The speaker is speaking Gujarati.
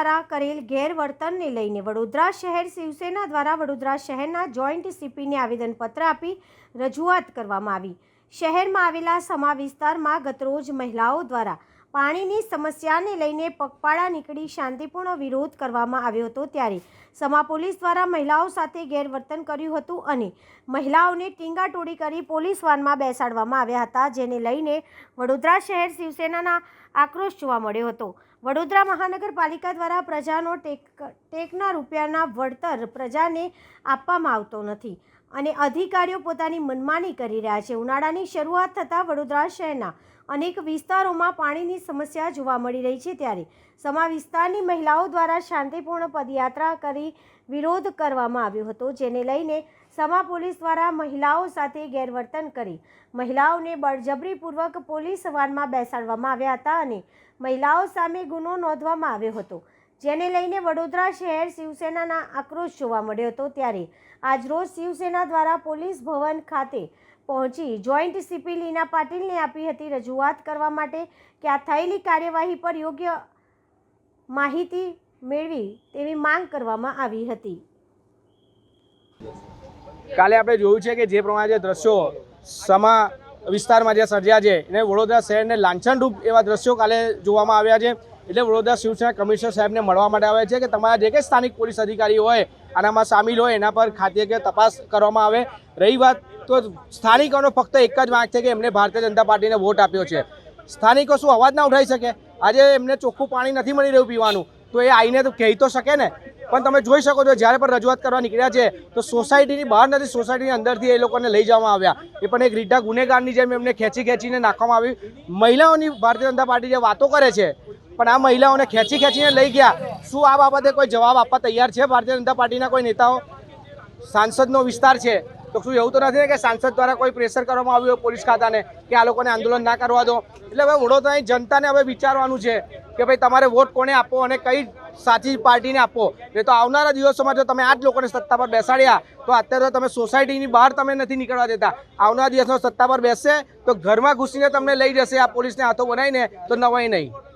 દ્વારા કરેલ ગેરવર્તનને લઈને વડોદરા શહેર શિવસેના દ્વારા વડોદરા શહેરના જોઈન્ટ સીપીને આવેદનપત્ર આપી રજૂઆત કરવામાં આવી. શહેરમાં આવેલા સમા વિસ્તારમાં ગતરોજ મહિલાઓ દ્વારા પાણીની સમસ્યાને લઈને પગપાળા નીકળી શાંતિપૂર્ણ વિરોધ કરવામાં આવ્યો હતો ત્યારે સમા પોલીસ દ્વારા મહિલાઓ સાથે ગેરવર્તન કર્યું હતું અને મહિલાઓને ટીંગાટોળી કરી પોલીસ વાનમાં બેસાડવામાં આવ્યા હતા, જેને લઈને વડોદરા શહેર શિવસેનાના આક્રોશ જોવા મળ્યો હતો. વડોદરા મહાનગરપાલિકા દ્વારા પ્રજાનો ટેક, ટેકના રૂપિયાના વળતર પ્રજાને આપવામાં આવતો નથી અને અધિકારીઓ પોતાની મનમાની કરી રહ્યા છે. ઉનાળાની શરૂઆત થતાં વડોદરા શહેરના અનેક વિસ્તારોમાં પાણીની સમસ્યા જોવા મળી રહી છે ત્યારે સમા વિસ્તારની મહિલાઓ દ્વારા શાંતિપૂર્ણ પદયાત્રા કરી વિરોધ કરવામાં આવ્યો હતો, જેને લઈને સમા પોલીસ દ્વારા મહિલાઓ સાથે ગેરવર્તન કરી. મહિલાઓને બળજબરીપૂર્વક પોલીસ વાનમાં બેસાડવામાં આવ્યા હતા અને મહિલાઓ સામે ગુનો નોંધવામાં આવ્યો હતો. જેને લઈને વડોદરા શહેર શિવસેનાના આક્રોશ જોવા મળ્યો હતો ત્યારે આજરોજ શિવસેના દ્વારા પોલીસ ભવન ખાતે પહોંચી જોઈન્ટ સીપી લીના પાટીલને આપી હતી રજૂઆત કરવા માટે કે આ થયેલી કાર્યવાહી પર યોગ્ય માહિતી મેળવી તેવી માંગ કરવામાં આવી હતી. કાલે આપણે જોયું છે કે જે પ્રમાણે જે દ્રશ્યો સમા વિસ્તારમાં જે સર્જ્યા છે, એને વડોદરા શહેરને લાંછનરૂપ એવા દ્રશ્યો કાલે જોવામાં આવ્યા છે. એટલે વડોદરા શિવસેના કમિશનર સાહેબને મળવા માટે આવે છે કે તમારા જે કંઈ સ્થાનિક પોલીસ અધિકારી હોય, આનામાં સામેલ હોય, એના પર ખાતે તપાસ કરવામાં આવે. રહી વાત તો સ્થાનિકોનો ફક્ત એક જ વાંક છે કે એમને ભારતીય જનતા પાર્ટીને વોટ આપ્યો છે. સ્થાનિકો શું અવાજ ના ઉઠાવી શકે? આજે એમને ચોખ્ખું પાણી નથી મળી રહ્યું પીવાનું. તો એ આવીને તો કહી તો શકે ને. પણ તમે જોઈ શકો છો, જ્યારે પણ રજૂઆત કરવા નીકળ્યા છે, તો સોસાયટીની બહાર નથી, સોસાયટીની અંદરથી એ લોકોને લઈ જવામાં આવ્યા. એ પણ એક રીઢા ગુનેગારની જેમ એમને ખેંચી ખેંચીને નાખવામાં આવી. મહિલાઓની ભારતીય જનતા પાર્ટી જે વાતો કરે છે, પણ આ મહિલાઓને ખેંચી ખેંચીને લઈ ગયા. શું આ બાબતે કોઈ જવાબ આપવા તૈયાર છે ભારતીય જનતા પાર્ટીના કોઈ નેતાઓ? સાંસદનો વિસ્તાર છે. તો શું એવું તો નથી ને કે સાંસદ દ્વારા કોઈ પ્રેશર કરવામાં આવ્યું પોલીસ ખાતાને કે આ લોકોને આંદોલન ના કરવા દો? એટલે હવે વડોદરાની જનતાને હવે વિચારવાનું છે કે ભાઈ તમારે વોટ કોને આપો અને કઈ સાચી પાર્ટીને આપો? એ તો આવનારા દિવસોમાં જો તમે આ જ લોકોને સત્તા પર બેસાડ્યા, તો અત્યારે તમે સોસાયટીની બહાર તમે નથી નીકળવા દેતા. આવનારા દિવસમાં સત્તા પર બેસશે, તો ઘરમાં ઘૂસીને તમને લઈ જશે આ પોલીસને હાથો બનાવીને, તો નવાય નહીં.